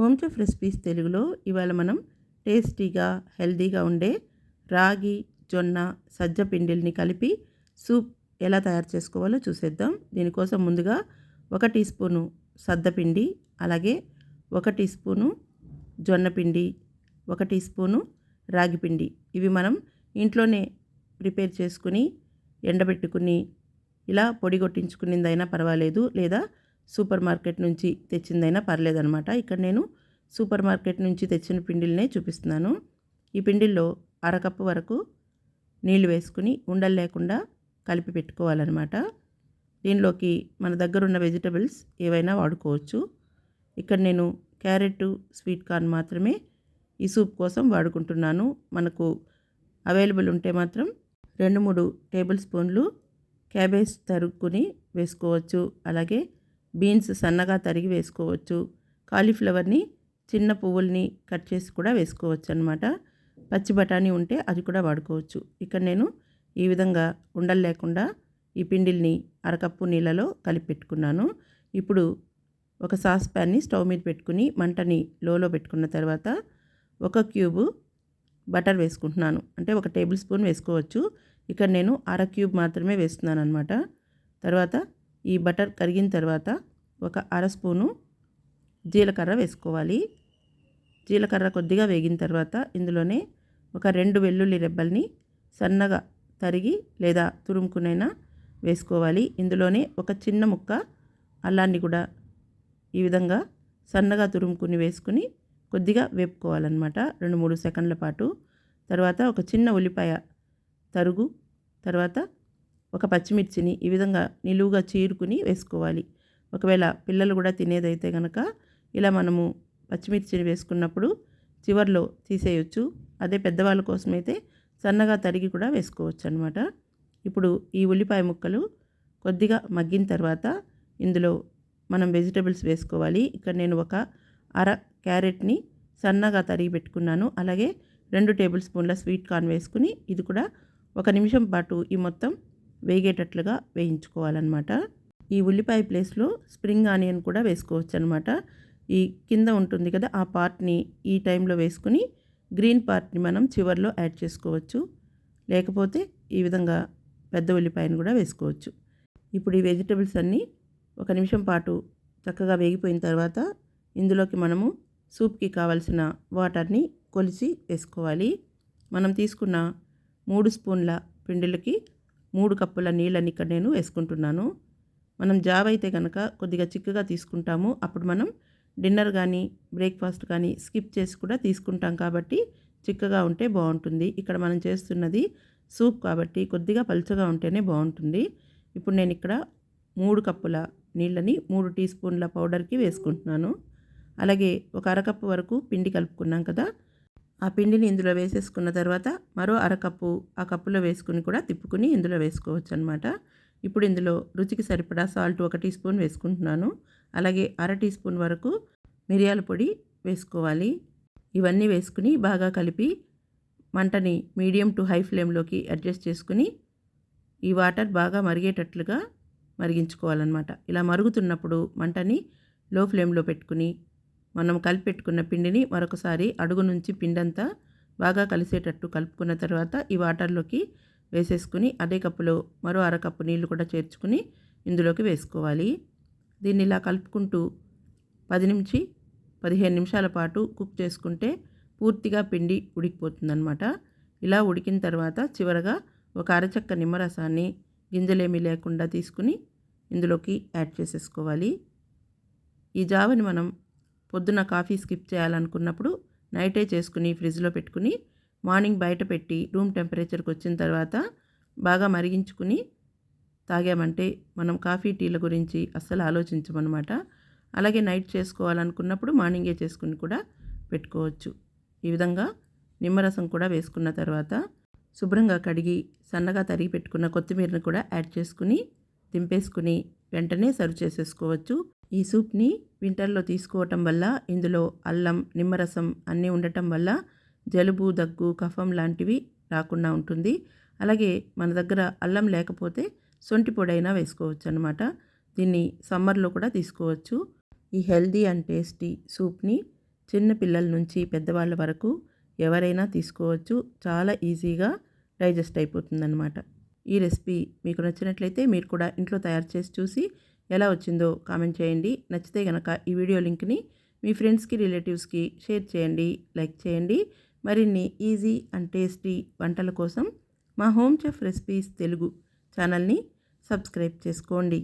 Home chef recipes తెలుగులో. ఇవాళ మనం టేస్టీగా హెల్తీగా ఉండే రాగి జొన్న సజ్జ పిండిల్ని కలిపి సూప్ ఎలా తయారు చేసుకోవాలో చూసేద్దాం. దీనికోసం ముందుగా ఒక టీ స్పూను సద్దపిండి అలాగే ఒక టీ స్పూను జొన్న పిండి ఒక టీ స్పూను రాగి పిండి. ఇవి మనం ఇంట్లోనే ప్రిపేర్ చేసుకుని ఎండబెట్టుకుని ఇలా పొడి కొట్టించుకునిందైనా పర్వాలేదు లేదా సూపర్ మార్కెట్ నుంచి తెచ్చిందైనా పర్లేదనమాట ఇక్కడ నేను సూపర్ మార్కెట్ నుంచి తెచ్చిన పిండిల్నే చూపిస్తున్నాను. ఈ పిండిల్లో అరకప్పు వరకు నీళ్ళు వేసుకుని ఉండలు లేకుండా కలిపి పెట్టుకోవాలన్నమాట. దీనిలోకి మన దగ్గర ఉన్న వెజిటబుల్స్ ఏవైనా వాడుకోవచ్చు. ఇక్కడ నేను క్యారెట్ స్వీట్ కార్న్ మాత్రమే ఈ సూప్ కోసం వాడుకుంటున్నాను. మనకు అవైలబుల్ ఉంటే మాత్రం రెండు మూడు టేబుల్ స్పూన్లు క్యాబేజ్ తరుక్కుని వేసుకోవచ్చు. అలాగే బీన్స్ సన్నగా తరిగి వేసుకోవచ్చు. కాలీఫ్లవర్ని చిన్న పువ్వుల్ని కట్ చేసి కూడా వేసుకోవచ్చు అనమాట పచ్చి బఠానీ ఉంటే అది కూడా వాడుకోవచ్చు. ఇక్కడ నేను ఈ విధంగా ఉండలు లేకుండా ఈ పిండిల్ని అరకప్పు నీళ్ళలో కలిపి పెట్టుకున్నాను. ఇప్పుడు ఒక సాస్ ప్యాన్ని స్టవ్ మీద పెట్టుకుని మంటని లోలో పెట్టుకున్న తర్వాత ఒక క్యూబు బటర్ వేసుకుంటున్నాను. అంటే ఒక టేబుల్ స్పూన్ వేసుకోవచ్చు. ఇక్కడ నేను అర క్యూబ్ మాత్రమే వేస్తున్నాను అనమాట తర్వాత ఈ బటర్ కరిగిన తర్వాత ఒక అర స్పూను జీలకర్ర వేసుకోవాలి. జీలకర్ర కొద్దిగా వేగిన తర్వాత ఇందులోనే ఒక రెండు వెల్లుల్లి రెబ్బల్ని సన్నగా తరిగి లేదా తురుముకునైనా వేసుకోవాలి. ఇందులోనే ఒక చిన్న ముక్క అల్లాన్ని కూడా ఈ విధంగా సన్నగా తురుముకుని వేసుకుని కొద్దిగా వేపుకోవాలన్నమాట. రెండు మూడు సెకండ్ల పాటు. తర్వాత ఒక చిన్న ఉల్లిపాయ తరుగు. తర్వాత ఒక పచ్చిమిర్చిని ఈ విధంగా నిలువుగా చీరుకుని వేసుకోవాలి. ఒకవేళ పిల్లలు కూడా తినేదైతే కనుక ఇలా మనము పచ్చిమిర్చిని వేసుకున్నప్పుడు చివర్లో తీసేయొచ్చు. అదే పెద్దవాళ్ళ కోసమైతే సన్నగా తరిగి కూడా వేసుకోవచ్చు అనమాట ఇప్పుడు ఈ ఉల్లిపాయ ముక్కలు కొద్దిగా మగ్గిన తర్వాత ఇందులో మనం వెజిటబుల్స్ వేసుకోవాలి. ఇక్కడ నేను ఒక అర క్యారెట్ని సన్నగా తరిగి పెట్టుకున్నాను. అలాగే రెండు టేబుల్ స్పూన్ల స్వీట్ కార్న్ వేసుకుని ఇది కూడా ఒక నిమిషం పాటు ఈ మొత్తం వేగేటట్లుగా వేయించుకోవాలన్నమాట. ఈ ఉల్లిపాయ ప్లేస్లో స్ప్రింగ్ ఆనియన్ కూడా వేసుకోవచ్చు అనమాట ఈ కింద ఉంటుంది కదా ఆ పార్ట్ని ఈ టైంలో వేసుకుని గ్రీన్ పార్ట్ని మనం చివరిలో యాడ్ చేసుకోవచ్చు. లేకపోతే ఈ విధంగా పెద్ద ఉల్లిపాయను కూడా వేసుకోవచ్చు. ఇప్పుడు ఈ వెజిటబుల్స్ అన్నీ ఒక నిమిషం పాటు చక్కగా వేగిపోయిన తర్వాత ఇందులోకి మనము సూప్కి కావలసిన వాటర్ని కొలిచి వేసుకోవాలి. మనం తీసుకున్న మూడు స్పూన్ల పిండిలకి మూడు కప్పుల నీళ్ళని ఇక్కడ నేను వేసుకుంటున్నాను. మనం జాబ్ అయితే కనుక కొద్దిగా చిక్కగా తీసుకుంటాము. అప్పుడు మనం డిన్నర్ కానీ బ్రేక్ఫాస్ట్ కానీ స్కిప్ చేసి కూడా తీసుకుంటాం కాబట్టి చిక్కగా ఉంటే బాగుంటుంది. ఇక్కడ మనం చేస్తున్నది సూప్ కాబట్టి కొద్దిగా పలుచగా ఉంటేనే బాగుంటుంది. ఇప్పుడు నేను ఇక్కడ మూడు కప్పుల నీళ్ళని మూడు టీ స్పూన్ల పౌడర్కి వేసుకుంటున్నాను. అలాగే ఒక అరకప్పు వరకు పిండి కలుపుకున్నాం కదా ఆ పిండిని ఇందులో వేసేసుకున్న తర్వాత మరో అరకప్పు ఆ కప్పులో వేసుకుని కూడా తిప్పుకుని ఇందులో వేసుకోవచ్చు అనమాట ఇప్పుడు ఇందులో రుచికి సరిపడా సాల్ట్ ఒక టీ స్పూన్ వేసుకుంటున్నాను. అలాగే అర టీ స్పూన్ వరకు మిరియాల పొడి వేసుకోవాలి. ఇవన్నీ వేసుకుని బాగా కలిపి మంటని మీడియం టు హై ఫ్లేమ్లోకి అడ్జస్ట్ చేసుకుని ఈ వాటర్ బాగా మరిగేటట్లుగా మరిగించుకోవాలన్నమాట. ఇలా మరుగుతున్నప్పుడు మంటని లో ఫ్లేమ్లో పెట్టుకుని మనం కలిపి పెట్టుకున్న పిండిని మరొకసారి అడుగు నుంచి పిండంతా బాగా కలిసేటట్టు కలుపుకున్న తర్వాత ఈ వాటర్లోకి వేసేసుకుని అదే కప్పులో మరో అరకప్పు నీళ్ళు కూడా చేర్చుకుని ఇందులోకి వేసుకోవాలి. దీన్ని ఇలా కలుపుకుంటూ పది నుంచి పదిహేను నిమిషాల పాటు కుక్ చేసుకుంటే పూర్తిగా పిండి ఉడికిపోతుందనమాట ఇలా ఉడికిన తర్వాత చివరగా ఒక అరచక్క నిమ్మరసాన్ని గింజలేమీ లేకుండా తీసుకుని ఇందులోకి యాడ్ చేసేసుకోవాలి. ఈ జావని మనం పొద్దున కాఫీ స్కిప్ చేయాలనుకున్నప్పుడు నైటే చేసుకుని ఫ్రిడ్జ్లో పెట్టుకుని మార్నింగ్ బయట పెట్టి రూమ్ టెంపరేచర్కి వచ్చిన తర్వాత బాగా మరిగించుకుని తాగామంటే మనం కాఫీ టీల గురించి అస్సలు ఆలోచించమన్నమాట. అలాగే నైట్ చేసుకోవాలనుకున్నప్పుడు మార్నింగే చేసుకుని కూడా పెట్టుకోవచ్చు. ఈ విధంగా నిమ్మరసం కూడా వేసుకున్న తర్వాత శుభ్రంగా కడిగి సన్నగా తరిగి పెట్టుకున్న కొత్తిమీరను కూడా యాడ్ చేసుకుని దింపేసుకుని వెంటనే సర్వ్ చేసేసుకోవచ్చు. ఈ సూప్ని వింటర్లో తీసుకోవటం వల్ల ఇందులో అల్లం నిమ్మరసం అన్నీ ఉండటం వల్ల జలుబు దగ్గు కఫం లాంటివి రాకుండా ఉంటుంది. అలాగే మన దగ్గర అల్లం లేకపోతే సొంటి పొడైనా వేసుకోవచ్చు అనమాట దీన్ని సమ్మర్లో కూడా తీసుకోవచ్చు. ఈ హెల్దీ అండ్ టేస్టీ సూప్ని చిన్న పిల్లల నుంచి పెద్దవాళ్ళ వరకు ఎవరైనా తీసుకోవచ్చు. చాలా ఈజీగా డైజెస్ట్ అయిపోతుందన్నమాట. ఈ రెసిపీ మీకు నచ్చినట్లయితే మీరు కూడా ఇంట్లో తయారు చేసి చూసి ఎలా వచ్చిందో కామెంట్ చేయండి. నచ్చితే కనుక ఈ వీడియో లింక్ని మీ ఫ్రెండ్స్కి రిలేటివ్స్కి షేర్ చేయండి లైక్ చేయండి. మరిన్ని ఈజీ అండ్ టేస్టీ వంటల కోసం మా హోమ్ చెఫ్ రెసిపీస్ తెలుగు ఛానల్ని సబ్స్క్రైబ్ చేసుకోండి.